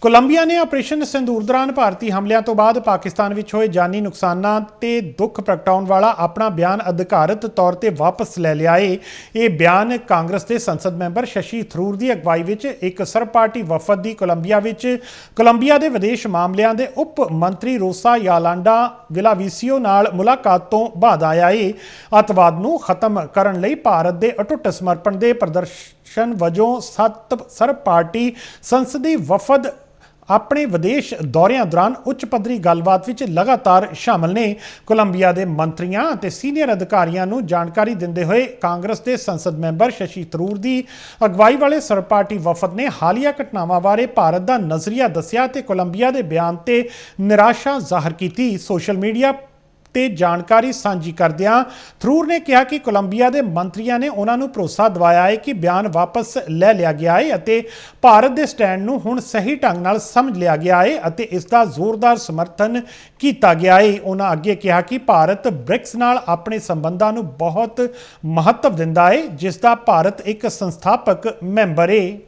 Columbia ਨੇ operation sindoor ਦੌਰਾਨ ਭਾਰਤੀ ਹਮਲਿਆਂ ਤੋਂ ਬਾਅਦ ਪਾਕਿਸਤਾਨ ਵਿੱਚ ਹੋਏ ਜਾਨੀ ਨੁਕਸਾਨਾਂ ਤੇ ਦੁੱਖ ਪ੍ਰਗਟਾਉਣ ਵਾਲਾ ਆਪਣਾ ਬਿਆਨ ਅਧਿਕਾਰਤ ਤੌਰ ਤੇ ਵਾਪਸ ਲੈ ਲਿਆ ਏ। ਇਹ ਬਿਆਨ ਕਾਂਗਰਸ ਦੇ ਸੰਸਦ ਮੈਂਬਰ ਸ਼ਸ਼ੀ ਥਰੂਰ ਦੀ ਅਗਵਾਈ ਵਿੱਚ ਇੱਕ ਸਰਬ ਪਾਰਟੀ ਵਫਦ ਦੀ ਕੋਲੰਬੀਆ ਵਿੱਚ, ਕੋਲੰਬੀਆ ਦੇ ਵਿਦੇਸ਼ ਮਾਮਲਿਆਂ ਦੇ ਉਪ ਮੰਤਰੀ ਰੋਸਾ ਯਾਲਾਂਡਾ ਵਿਲਾਵੀਸੀਓ ਨਾਲ ਮੁਲਾਕਾਤ ਤੋਂ ਬਾਅਦ ਆਇਆ ਏ। ਅਤਵਾਦ ਨੂੰ ਖਤਮ ਕਰਨ ਲਈ ਭਾਰਤ ਦੇ ਅਟੁੱਟ ਸਮਰਪਣ ਦੇ ਪ੍ਰਦਰਸ਼ਨ ਵਜੋਂ ਸੱਤ ਸਰਬ ਪਾਰਟੀ ਸੰਸਦੀ ਵਫਦ ਆਪਣੇ ਵਿਦੇਸ਼ ਦੌਰਿਆਂ ਦੌਰਾਨ ਉੱਚ ਪੱਧਰੀ ਗੱਲਬਾਤ ਵਿੱਚ ਲਗਾਤਾਰ ਸ਼ਾਮਲ ਨੇ। ਕੋਲੰਬੀਆ ਦੇ ਮੰਤਰੀਆਂ ਅਤੇ ਸੀਨੀਅਰ ਅਧਿਕਾਰੀਆਂ ਨੂੰ ਜਾਣਕਾਰੀ ਦਿੰਦੇ ਹੋਏ ਕਾਂਗਰਸ ਦੇ ਸੰਸਦ ਮੈਂਬਰ ਸ਼ਸ਼ੀ ਥਰੂਰ ਦੀ ਅਗਵਾਈ ਵਾਲੇ ਸਰਪਾਰਟੀ ਵਫਦ ਨੇ ਹਾਲੀਆ ਘਟਨਾਵਾਂ ਬਾਰੇ ਭਾਰਤ ਦਾ ਨਜ਼ਰੀਆ ਦੱਸਿਆ ਤੇ ਕੋਲੰਬੀਆ ਦੇ ਬਿਆਨ ਤੇ ਨਿਰਾਸ਼ਾ ਜ਼ਾਹਰ ਕੀਤੀ। ਸੋਸ਼ਲ ਮੀਡੀਆ ਤੇ ਜਾਣਕਾਰੀ ਸਾਂਝੀ ਕਰਦਿਆਂ ਥਰੂਰ ਨੇ ਕਿਹਾ ਕਿ ਕੋਲੰਬੀਆ ਦੇ ਮੰਤਰੀਆਂ ਨੇ ਉਹਨਾਂ ਨੂੰ ਭਰੋਸਾ ਦਿਵਾਇਆ ਹੈ ਕਿ ਬਿਆਨ ਵਾਪਸ ਲੈ ਲਿਆ ਗਿਆ ਹੈ ਅਤੇ ਭਾਰਤ ਦੇ ਸਟੈਂਡ ਨੂੰ ਹੁਣ ਸਹੀ ਢੰਗ ਨਾਲ ਸਮਝ ਲਿਆ ਗਿਆ ਹੈ ਅਤੇ ਇਸ ਦਾ ਜ਼ੋਰਦਾਰ ਸਮਰਥਨ ਕੀਤਾ ਗਿਆ ਹੈ। ਉਹਨਾਂ ਅੱਗੇ ਕਿਹਾ ਕਿ ਭਾਰਤ ਬ੍ਰਿਕਸ ਨਾਲ ਆਪਣੇ ਸੰਬੰਧਾਂ ਨੂੰ ਬਹੁਤ ਮਹੱਤਵ ਦਿੰਦਾ ਹੈ, ਜਿਸ ਦਾ ਭਾਰਤ ਇੱਕ ਸੰਸਥਾਪਕ ਮੈਂਬਰ ਹੈ।